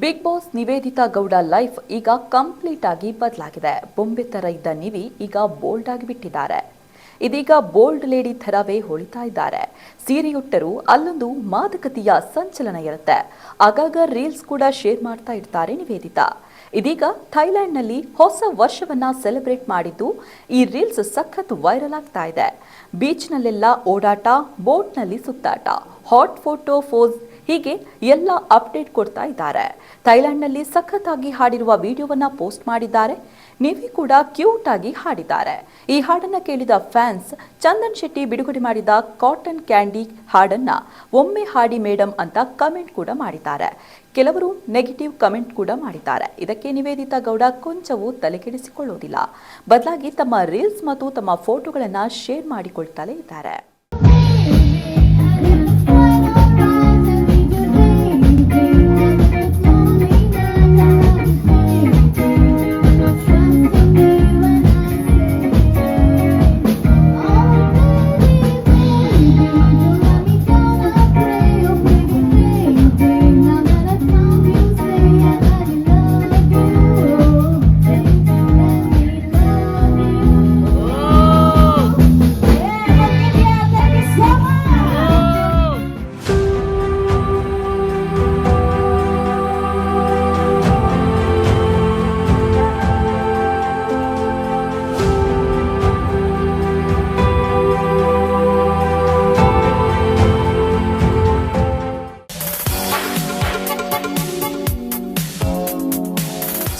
Big boss Nivedita Gowda life ಈಗ complete ಆಗಿ ಬದಲಾಗಿದೆ. ಬೊಂಬೆ ಥರ ಇದ್ದ ನಿವಿ ಈಗ ಬೋಲ್ಡ್ ಆಗಿ ಬಿಟ್ಟಿದ್ದಾರೆ. ಇದೀಗ ಬೋಲ್ಡ್ ಲೇಡಿ ಥರವೇ ಹೊಳಿತಾ ಇದ್ದಾರೆ. ಸೀರೆಯುಟ್ಟರು ಅಲ್ಲೊಂದು ಮಾದಕತೆಯ ಸಂಚಲನ ಇರುತ್ತೆ. ಆಗಾಗ ರೀಲ್ಸ್ ಕೂಡ ಶೇರ್ ಮಾಡ್ತಾ ಇರ್ತಾರೆ ನಿವೇದಿತಾ. ಇದೀಗ ಥೈಲ್ಯಾಂಡ್ನಲ್ಲಿ ಹೊಸ ವರ್ಷವನ್ನ ಸೆಲೆಬ್ರೇಟ್ ಮಾಡಿದ್ದು ಈ ರೀಲ್ಸ್ ಸಖತ್ ವೈರಲ್ ಆಗ್ತಾ ಇದೆ. ಬೀಚ್ನಲ್ಲೆಲ್ಲ ಓಡಾಟ, ಬೋಟ್ನಲ್ಲಿ ಸುತ್ತಾಟ. ಹಾಟ್ ಫೋಟೋ ಫೋಸ್ ಹೀಗೆ ಎಲ್ಲ ಅಪ್ಡೇಟ್ ಕೊಡ್ತಾ ಇದ್ದಾರೆ. ಥೈಲ್ಯಾಂಡ್ನಲ್ಲಿ ಸಖತ್ತಾಗಿ ಹಾಡಿರುವ ವಿಡಿಯೋವನ್ನ ಪೋಸ್ಟ್ ಮಾಡಿದ್ದಾರೆ. ನೀವಿ ಕೂಡ ಕ್ಯೂಟ್ ಆಗಿ ಹಾಡಿದ್ದಾರೆ. ಈ ಹಾಡನ್ನ ಕೇಳಿದ ಫ್ಯಾನ್ಸ್, ಚಂದನ್ ಶೆಟ್ಟಿ ಬಿಡುಗಡೆ ಮಾಡಿದ ಕಾಟನ್ ಕ್ಯಾಂಡಿ ಹಾಡನ್ನ ಒಮ್ಮೆ ಹಾಡಿ ಮೇಡಮ್ ಅಂತ ಕಮೆಂಟ್ ಕೂಡ ಮಾಡಿದ್ದಾರೆ. ಕೆಲವರು ನೆಗೆಟಿವ್ ಕಮೆಂಟ್ ಕೂಡ ಮಾಡಿದ್ದಾರೆ. ಇದಕ್ಕೆ ನಿವೇದಿತಾ ಗೌಡ ಕೊಂಚವೂ ತಲೆಕೆಡಿಸಿಕೊಳ್ಳೋದಿಲ್ಲ. ಬದಲಾಗಿ ತಮ್ಮ ರೀಲ್ಸ್ ಮತ್ತು ತಮ್ಮ ಫೋಟೋಗಳನ್ನ ಶೇರ್ ಮಾಡಿಕೊಳ್ತಲೇ ಇದ್ದಾರೆ.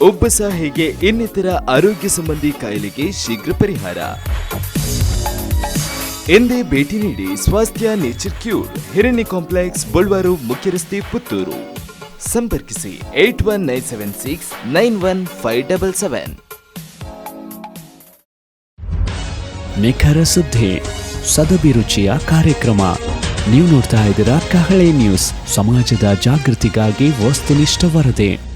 ಉಬ್ಬಸ ಹೇಗೆ ಇನ್ನಿತರ ಆರೋಗ್ಯ ಸಂಬಂಧಿ ಕಾಯಿಲೆಗೆ ಶೀಘ್ರ ಪರಿಹಾರ. ಎಂದೇ ಭೇಟಿ ನೀಡಿ Swasthya nature cure Hiranya complex ಬಳ್ವಾರು ಮುಖ್ಯ ರಸ್ತೆ ಪುತ್ತೂರು. ಸಂಪರ್ಕಿಸಿ eight one nine seven six nine one five double seven. ನಿಖರ ಸುದ್ದಿ ಸದಭಿರುಚಿಯ ಕಾರ್ಯಕ್ರಮ. ನೀವು ನೋಡ್ತಾ ಇದ್ದೀರಾ ಕಹಳೆ ನ್ಯೂಸ್, ಸಮಾಜದ ಜಾಗೃತಿಗಾಗಿ ವಸ್ತುನಿಷ್ಠ ವರದಿ.